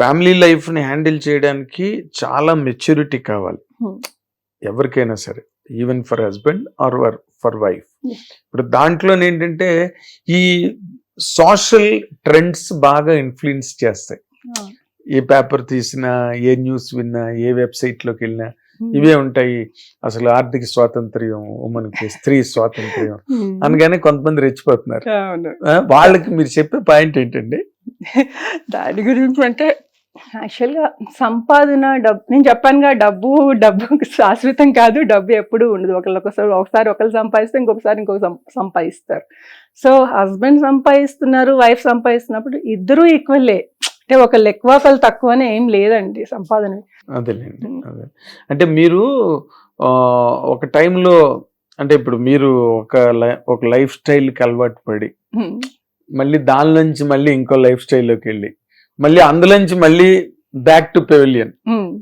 Family లైఫ్ని handle చేయడానికి చాలా మెచ్యూరిటీ కావాలి. Hmm. ఎవరికైనా సరే even for husband or for wife. ఇప్పుడు దాంట్లో ఏంటంటే ఈ సోషల్ ట్రెండ్స్ బాగా ఇన్ఫ్లుయెన్స్ చేస్తాయి. ఏ పేపర్ తీసినా ఏ న్యూస్ విన్నా ఏ వెబ్సైట్లోకి వెళ్ళినా ఇవే ఉంటాయి. అసలు ఆర్థిక స్వాతంత్ర్యం మనకి స్త్రీ స్వాతంత్ర్యం అనగానే కొంతమంది రెచ్చిపోతున్నారు. వాళ్ళకి మీరు చెప్పే పాయింట్ ఏంటండి? దాని గురించి అంటే యాక్చువల్గా సంపాదన డబ్బు నేను చెప్పానుగా డబ్బు డబ్బు శాశ్వతం కాదు డబ్బు ఎప్పుడూ ఉండదు. ఒకళ్ళు ఒకసారి ఒకసారి ఒకళ్ళు సంపాదిస్తే ఇంకొకసారి ఇంకొక సంపాదిస్తారు. సో హస్బెండ్ సంపాదిస్తున్నారు వైఫ్ సంపాదిస్తున్నప్పుడు ఇద్దరూ ఈక్వల్లే అంటే ఒకళ్ళు ఎక్కువ ఒకళ్ళు తక్కువ అని ఏం లేదండి సంపాదన. అదేలేండి. అదే. అంటే మీరు ఒక టైంలో అంటే ఇప్పుడు మీరు ఒక ఒక లైఫ్ స్టైల్కి అలవాటు పడి. మళ్ళీ దాని నుంచి మళ్ళీ ఇంకో లైఫ్ స్టైల్లోకి వెళ్ళి మళ్ళీ అందులోంచి మళ్ళీ బ్యాక్ టు పెవిలియన్.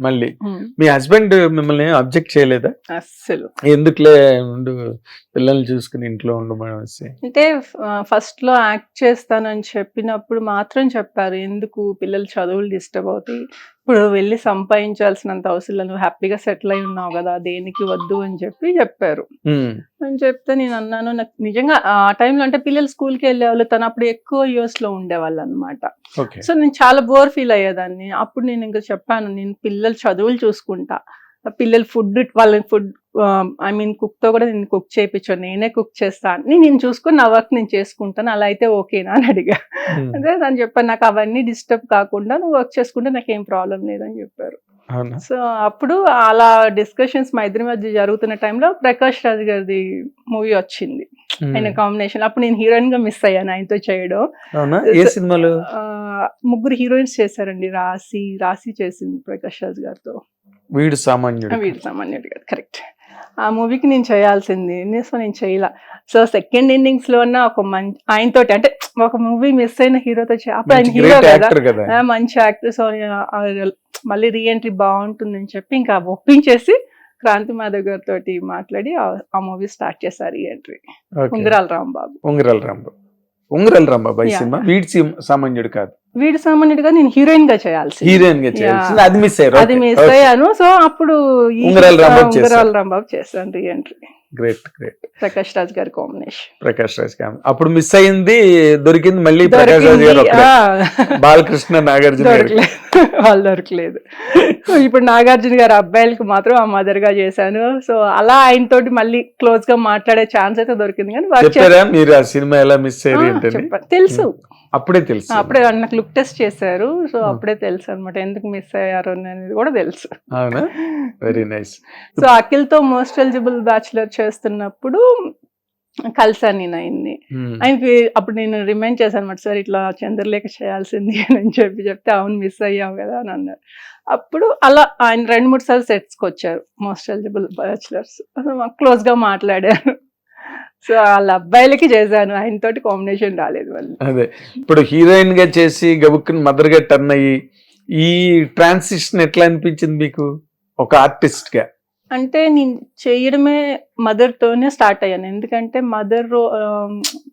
మళ్ళీ. హ్మ్. మీ హస్బెండ్ మిమ్మల్ని అబ్జెక్ట్ చేయలేదా? అస్సలు. ఎందుకులే ఉండు పిల్లల్ని చూసుకుని ఇంట్లో ఉండమనేసి? అంటే ఫస్ట్లో యాక్ట్ చేస్తానని చెప్పినప్పుడు మాత్రం చెప్పారు. ఎందుకు పిల్లలు చదువులు డిస్టర్బ్ అవుతాయి? ఇప్పుడు వెళ్ళి సంపాదించాల్సినంత అవసరం. నువ్వు హ్యాపీగా సెటిల్ అయి ఉన్నావు కదా దేనికి వద్దు అని చెప్పి చెప్పారు. అని చెప్తే నేను అన్నాను నాకు నిజంగా ఆ టైంలో అంటే పిల్లలు స్కూల్కి వెళ్ళేవాళ్ళు తను అప్పుడు ఎక్కువ యూఎస్లో ఉండేవాళ్ళు అనమాట సో నేను చాలా బోర్ ఫీల్ అయ్యేదాన్ని. అప్పుడు నేను ఇంకా చెప్పాను నేను పిల్లల చదువులు చూసుకుంటా. పిల్లలు ఫుడ్ వాళ్ళకి ఫుడ్ ఐ మీన్ కుక్తో కూడా నేను కుక్ చేయించాను నేనే కుక్ చేస్తా అని నేను చూసుకుని నా వర్క్ నేను చేసుకుంటాను. అలా అయితే ఓకేనా అని అడిగా. Hmm. అదే దాన్ని చెప్పాను నాకు అవన్నీ డిస్టర్బ్ కాకుండా నువ్వు వర్క్ చేసుకుంటే నాకు ఏం ప్రాబ్లం లేదని చెప్పారు. సో అప్పుడు అలా డిస్కషన్స్ మా ఇద్దరి మధ్య జరుగుతున్న టైంలో ప్రకాష్ రాజ్ గారిది మూవీ వచ్చింది. Hmm. ఆయన కాంబినేషన్ అప్పుడు నేను హీరోయిన్గా మిస్ అయ్యాను ఆయనతో చేయడం. ఏ సినిమాలు? ముగ్గురు హీరోయిన్స్ చేశారండి. రాసి రాసి చేసింది ప్రకాష్ రాజ్ గారితో. వీడు సామాన్యుడు. వీడు సామాన్యుడు గారు కరెక్ట్ ఆ మూవీకి నేను చేయాల్సింది. సో నేను చేయలా. సో సెకండ్ ఇన్నింగ్స్లో ఉన్న ఒక మంచి ఆయనతోటి అంటే ఒక మూవీ మిస్ అయిన హీరోతో అప్పుడు ఆయన హీరో కదా. మంచి యాక్టర్ సో మళ్ళీ రీఎంట్రీ బాగుంటుందని చెప్పి ఇంకా ఒప్పించేసి క్రాంతి మాధవ్ గారితో మాట్లాడి ఆ- మూవీ స్టార్ట్ చేశారు రీఎంట్రీ. ఉంగరాల రాంబాబు. ఉంగరాల రాంబాబు. ఉంగరాల రాంబాబు ఈ. సినిమా వీడి సామాన్యుడు కాదు. వీడు సామాన్యుడిగా నేను హీరోయిన్గా చేయాల్సి హీరోయిన్గా చేయాల్సింది. అది మిస్ అయ్యారు. అది మిస్ అయ్యాను. సో అప్పుడు ఉంగరాల. రాంబాబు చేశాను reentry great great Prakash Raj గారి కాంబినేషన్. ప్రకాష్ రాజ్ కామ్ అప్పుడు మిస్ అయింది దొరికింది మళ్ళీ ప్రకాష్ రాజ్ గారు. బాలకృష్ణ నాగార్జున వాళ్ళు దొరకలేదు. సో ఇప్పుడు నాగార్జున గారి అబ్బాయిలకి మాత్రం ఆ మదర్గా చేశాను. సో అలా ఆయనతోటి మళ్ళీ క్లోజ్గా మాట్లాడే ఛాన్స్ అయితే దొరికింది కానీ మీరు ఆ సినిమా ఎలా మిస్ అయ్యారు తెలుసు. అప్పుడే తెలుసు. అప్పుడే నాకు లుక్ టెస్ట్ చేశారు. సో. అప్పుడే తెలుసు అనమాట ఎందుకు మిస్ అయ్యారు అనేది కూడా తెలుసు. అవునా? వెరీ నైస్ సో అఖిల్తో మోస్ట్ ఎలిజిబుల్ బ్యాచులర్ చేస్తున్నప్పుడు కలిసాను నేను ఆయన్ని. ఆయనకి అప్పుడు నేను రిమైండ్ చేశాను అనమాట సార్ ఇట్లా చంద్రలేఖ చేయాల్సింది అని చెప్పి చెప్తే అవును మిస్ అయ్యావు కదా అని అన్నారు. అప్పుడు అలా ఆయన రెండు మూడు సార్లు సెట్స్కి వచ్చారు మోస్ట్ ఎలిజిబుల్ బ్యాచులర్స్ క్లోజ్గా మాట్లాడాను సో వాళ్ళ అబ్బాయిలకి చేశాను ఆయనతోటి కాంబినేషన్ రాలేదు వాళ్ళు అదే. ఇప్పుడు హీరోయిన్గా చేసి గబుక్కుని మదర్గా టర్న్ అయ్యి ఈ ట్రాన్సిషన్ ఎట్లా అనిపించింది మీకు? ఒక ఆర్టిస్ట్గా. అంటే నేను చేయడమే మదర్తోనే స్టార్ట్ అయ్యాను. ఎందుకంటే మదర్ రో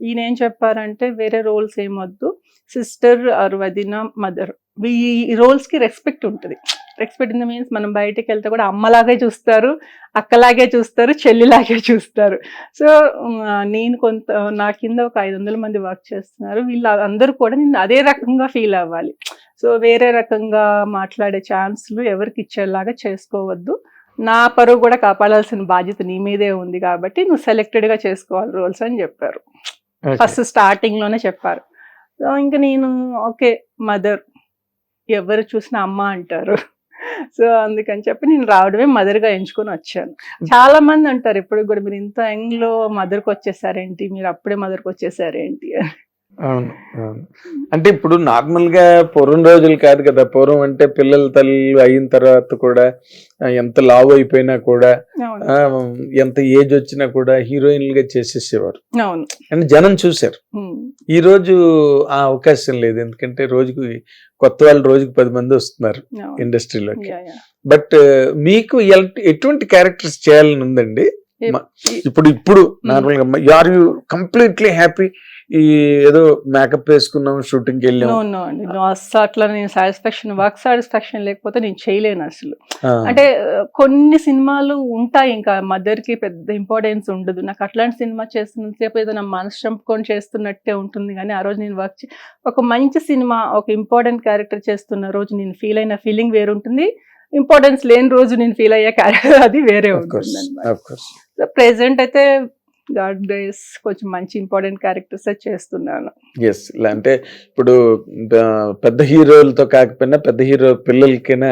ఈయన ఏం చెప్పారంటే వేరే రోల్స్ ఏమొద్దు సిస్టర్ ఆర్ వదిన మదర్ ఈ రోల్స్కి రెస్పెక్ట్ ఉంటుంది. రెస్పెక్ట్ ఇన్ ద మీన్స్ మనం బయటకు వెళ్తే కూడా అమ్మలాగే చూస్తారు అక్కలాగే చూస్తారు చెల్లిలాగే చూస్తారు. సో నేను కొంత నా కింద ఒక ఐదు వందల మంది వర్క్ చేస్తున్నారు. వీళ్ళు అందరూ కూడా నేను అదే రకంగా ఫీల్ అవ్వాలి. సో వేరే రకంగా మాట్లాడే ఛాన్స్లు ఎవరికి ఇచ్చేలాగా చేసుకోవద్దు. నా పరువు కూడా కాపాడాల్సిన బాధ్యత నీ మీదే ఉంది కాబట్టి నువ్వు సెలెక్టెడ్గా చేసుకోవాలి రోల్స్ అని చెప్పారు. ఫస్ట్ స్టార్టింగ్లోనే చెప్పారు. సో ఇంకా నేను ఓకే మదర్ ఎవరు చూసినా అమ్మ అంటారు. సో అందుకని చెప్పి నేను రావడమే మదర్గా ఎంచుకొని వచ్చాను. చాలా మంది అంటారు ఇప్పుడు కూడా మీరు ఇంత యంగ్లో మదర్కి వచ్చేసారేంటి? మీరు అప్పుడే మదర్కి వచ్చేసారేంటి? అని. అవును అవును. అంటే ఇప్పుడు నార్మల్గా పూర్వం రోజులు కాదు కదా. పూర్వం అంటే పిల్లల తల్లి అయిన తర్వాత కూడా ఎంత లావు అయిపోయినా కూడా ఎంత ఏజ్ వచ్చినా కూడా హీరోయిన్లుగా చేసేసేవారు. అని జనం చూశారు. ఈ రోజు ఆ అవకాశం లేదు. ఎందుకంటే రోజుకి కొత్త వాళ్ళు రోజుకి పది మంది వస్తున్నారు. ఇండస్ట్రీలోకి. బట్ మీకు ఎటువంటి క్యారెక్టర్స్ చేయాలని ఉందండి? ఇప్పుడు ఇప్పుడు నార్మల్గా ఆర్ యూ కంప్లీట్లీ హ్యాపీ ఈ ఏదో మేకప్ వేసుకున్నాం షూటింగ్కి వెళ్ళాం అస్సలు అట్లా నేను సాటిస్ఫాక్షన్ వర్క్ సాటిస్ఫాక్షన్ లేకపోతే నేను చేయలేను అసలు అంటే కొన్ని సినిమాలు ఉంటాయి ఇంకా మదర్కి పెద్ద ఇంపార్టెన్స్ ఉండదు. నాకు అట్లాంటి సినిమా చేస్తున్నంతసేపు ఏదో నా మనసు చంపుకొని చేస్తున్నట్టే ఉంటుంది కానీ ఆ రోజు నేను వర్క్ ఒక మంచి సినిమా ఒక ఇంపార్టెంట్ క్యారెక్టర్ చేస్తున్న రోజు నేను ఫీల్ అయిన ఫీలింగ్ వేరు ఉంటుంది ఇంపార్టెన్స్ లేని రోజు నేను ఫీల్ అయ్యే క్యారెక్టర్ అది వేరే ఉంటుంది. ప్రెసెంట్ అయితే గాడ్ డేస్ కొంచెం మంచి ఇంపార్టెంట్ క్యారెక్టర్స్ చేస్తున్నాను. ఎస్ అంటే ఇప్పుడు పెద్ద హీరోలతో కాకపోయినా పెద్ద హీరో పిల్లలకైనా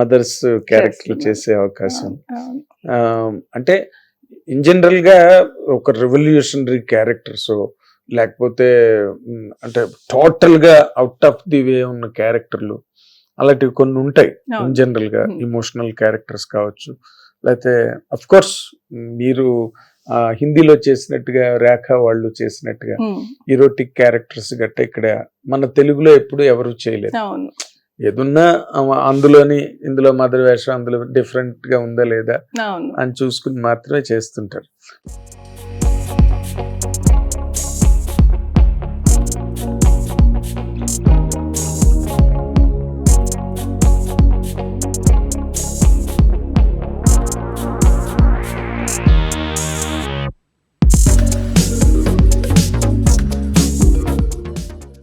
మదర్స్ క్యారెక్టర్. చేసే అవకాశం. అంటే ఇన్ జనరల్గా ఒక రెవల్యూషనరీ క్యారెక్టర్స్ లేకపోతే అంటే టోటల్గా అవుట్ ఆఫ్ ది వే ఉన్న క్యారెక్టర్లు అలాంటివి కొన్ని ఉంటాయి. ఇన్ జనరల్గా. ఇమోషనల్ క్యారెక్టర్స్ కావచ్చు లేకపోతే అఫ్ కోర్స్ మీరు హిందీలో చేసినట్టుగా రేఖ వాళ్ళు చేసినట్టుగా ఈరోటిక్ క్యారెక్టర్స్ గట్ట ఇక్కడ మన తెలుగులో ఎప్పుడు ఎవరు చేయలేదు. ఏదున్నా అందులోని ఇందులో మదర్ వేషం అందులో డిఫరెంట్గా ఉందా లేదా అని చూసుకుని మాత్రమే చేస్తుంటారు.